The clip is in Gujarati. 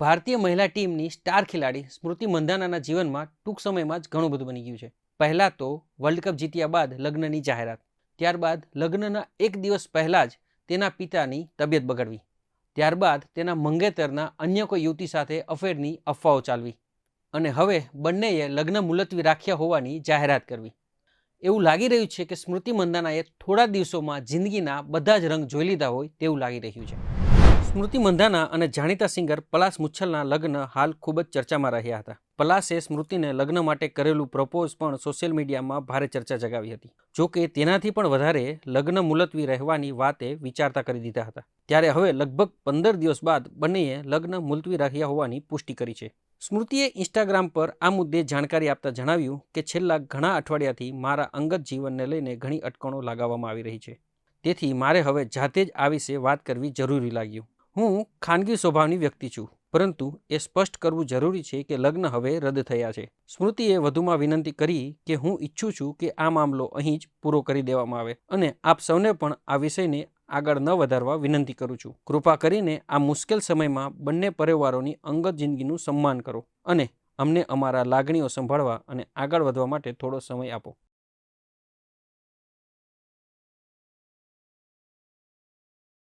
ભારતીય મહિલા ટીમની સ્ટાર ખેલાડી સ્મૃતિ મંધાનાના જીવનમાં ટૂંક સમયમાં જ ઘણું બધું બની ગયું છે. પહેલાં તો વર્લ્ડ કપ જીત્યા બાદ લગ્નની જાહેરાત, ત્યારબાદ લગ્નના એક દિવસ પહેલાં જ તેના પિતાની તબિયત બગડવી, ત્યારબાદ તેના મંગેતરના અન્ય કોઈ યુવતી સાથે અફેરની અફવાઓ ચાલવી અને હવે બંનેએ લગ્ન મુલતવી રાખ્યા હોવાની જાહેરાત કરવી. એવું લાગી રહ્યું છે કે સ્મૃતિ મંધાનાએ થોડા દિવસોમાં જિંદગીના બધા જ રંગ જોઈ લીધા હોય તેવું લાગી રહ્યું છે. સ્મૃતિ મંધાના અને જાણીતા સિંગર પલાસ મુચ્છલના લગ્ન હાલ ખૂબ જ ચર્ચામાં રહ્યા હતા. પલાસે સ્મૃતિને લગ્ન માટે કરેલું પ્રપોઝ પણ સોશિયલ મીડિયામાં ભારે ચર્ચા જગાવી હતી. જો કે તેનાથી પણ વધારે લગ્ન મુલતવી રહેવાની વાતે વિચારતા કરી દીધા હતા. ત્યારે હવે લગભગ પંદર દિવસ બાદ બંનેએ લગ્ન મુલતવી રાખ્યા હોવાની પુષ્ટિ કરી છે. સ્મૃતિએ ઇન્સ્ટાગ્રામ પર આ મુદ્દે જાણકારી આપતા જણાવ્યું કે છેલ્લા ઘણા અઠવાડિયાથી મારા અંગત જીવનને લઈને ઘણી અટકણો લગાવવામાં આવી રહી છે. તેથી મારે હવે જાતે જ આ વિશે વાત કરવી જરૂરી લાગ્યું. હું ખાનગી સ્વભાવની વ્યક્તિ છું, પરંતુ એ સ્પષ્ટ કરવું જરૂરી છે કે લગ્ન હવે રદ થયા છે. સ્મૃતિએ વધુમાં વિનંતી કરી કે હું ઈચ્છું છું કે આ મામલો અહીં જ પૂરો કરી દેવામાં આવે અને આપ સૌને પણ આ વિષયને આગળ ન વધારવા વિનંતી કરું છું. કૃપા કરીને આ મુશ્કેલ સમયમાં બંને પરિવારોની અંગત જિંદગીનું સન્માન કરો અને અમને અમારા લાગણીઓ સંભાળવા અને આગળ વધવા માટે થોડો સમય આપો.